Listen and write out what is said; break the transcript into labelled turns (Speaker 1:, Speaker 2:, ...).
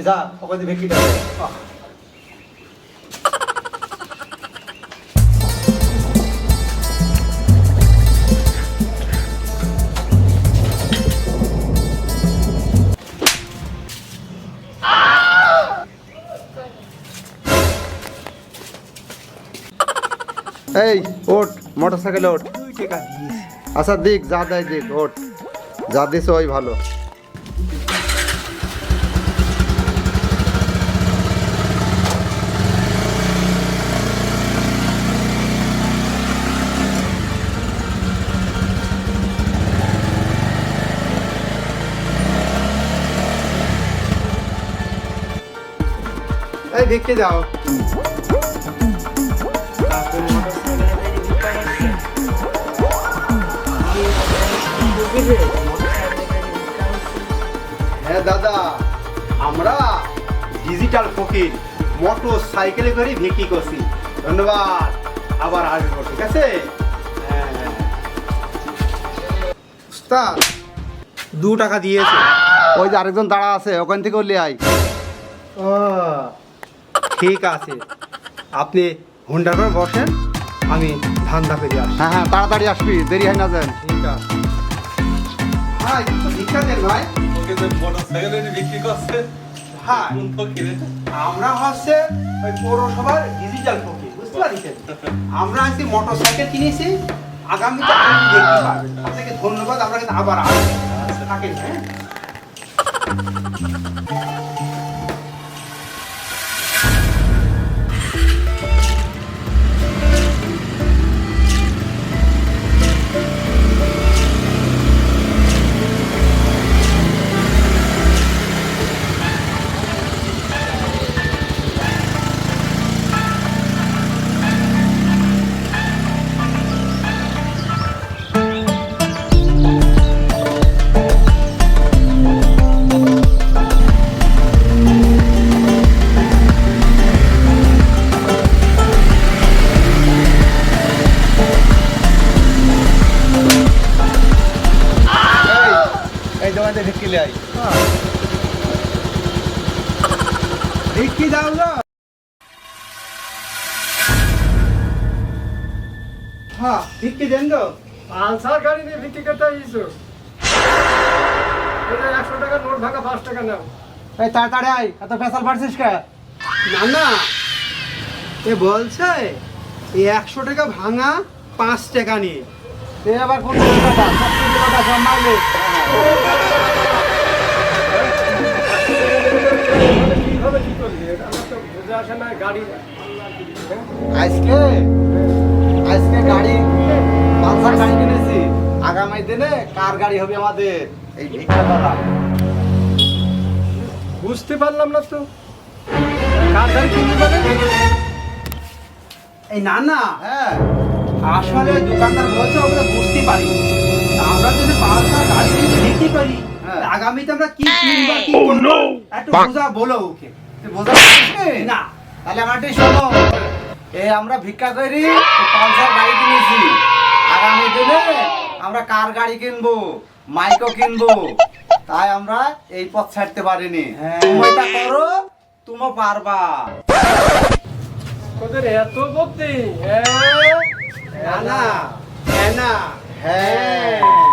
Speaker 1: এই যা ওখানে ভিক্ষিটা দে।
Speaker 2: এই ওঠ মোটর সাইকেলে
Speaker 1: দুই
Speaker 2: আচ্ছা দিক যা দেয় দিক ওঠ। যা দিছে ওই ভালো।
Speaker 1: এই ভিক্ষি দাও
Speaker 2: হ্যাঁ দাদা আমরা ডিজিটাল ফকির মোটর সাইকেলে করে বিক্রি করছি। ধন্যবাদ। আবার আসব ঠিক আছে? হ্যাঁ।
Speaker 1: উস্তাদ দু টাকা দিয়েছে।
Speaker 2: ওই যে আরেকজন দাঁড়া আছে ওখান থেকে লিয়ে আয়
Speaker 1: ও ঠিক আছে। আপনি হুন্ডার পর বসেন আমি ধান্দা করে আসি
Speaker 2: হ্যাঁ হ্যাঁ তাড়াতাড়ি আসবি দেরি হয় না যেন।
Speaker 1: ঠিক আছে। ভাই একটু ভিক্ষা দেন ভাই।
Speaker 3: ওকে তো মোটরসাইকেলে বিক্রি করছে
Speaker 1: ভাই আমরা হচ্ছে ওই পৌরসভার ডিজিটাল ফকির বুঝতে পারছেন? আমরা আজকে মোটর সাইকেল কিনেছি আগামীতে আপনি দেখতে পাবেন? আপনাকে ধন্যবাদ আমরা কিন্তু আবার আসব। থাকেন হ্যাঁ?
Speaker 2: ভিক্ষি আই
Speaker 1: ভিক্ষি দাও না। হ্যাঁ ভিক্ষি দেন তো।
Speaker 4: পালসার গাড়ি নিয়ে বিক্রি করতে এসেছ এটা একশো টাকা নোট ভাঙা পাঁচ টাকা নাও।
Speaker 1: এই তাড়াতাড়ি আয় এত পেশাল পারছিস কে? না না। এ বলছে এই একশো টাকা ভাঙা পাঁচ টাকা নিয়ে। এ আবার কোন কথা সব কিছু কথা
Speaker 2: আজকে? আজকে গাড়ি পালসার গাড়ি কিনেছি। আগামী দিনে কার গাড়ি হবে আমাদের? এই ভিক্ষা
Speaker 4: বুঝতে পারলাম না তো। কার গাড়ি কিনবি
Speaker 1: এই না না
Speaker 2: হ্যাঁ।
Speaker 1: আসলে দোকানদার বলছে আমরা বুঝতে পারি। আমরা যদি পালসার গাড়ি কিনে বিক্রি করি
Speaker 2: হ্যাঁ।
Speaker 1: আগামীতে আমরা কি কিনবো কি করব? একটু বোঝা বলো ওকে।
Speaker 2: তুই বোঝা
Speaker 1: না?
Speaker 2: তাহলে আমার একটু শোনো। এ আমরা ভিক্ষা করি পালসার গাড়ি কিনেছি। আগামী দিনে আমরা কার গাড়ি কিনবো? মাইকও কিনবো। তাই আমরা এই পথ ছাড়তে পারিনি।
Speaker 1: হ্যাঁ।
Speaker 2: তুমি এটা করো তুমি পারবা।
Speaker 4: তোদের এত বুদ্ধি? হ্যাঁ।
Speaker 1: না না হ্যাঁ না।
Speaker 2: হ্যাঁ।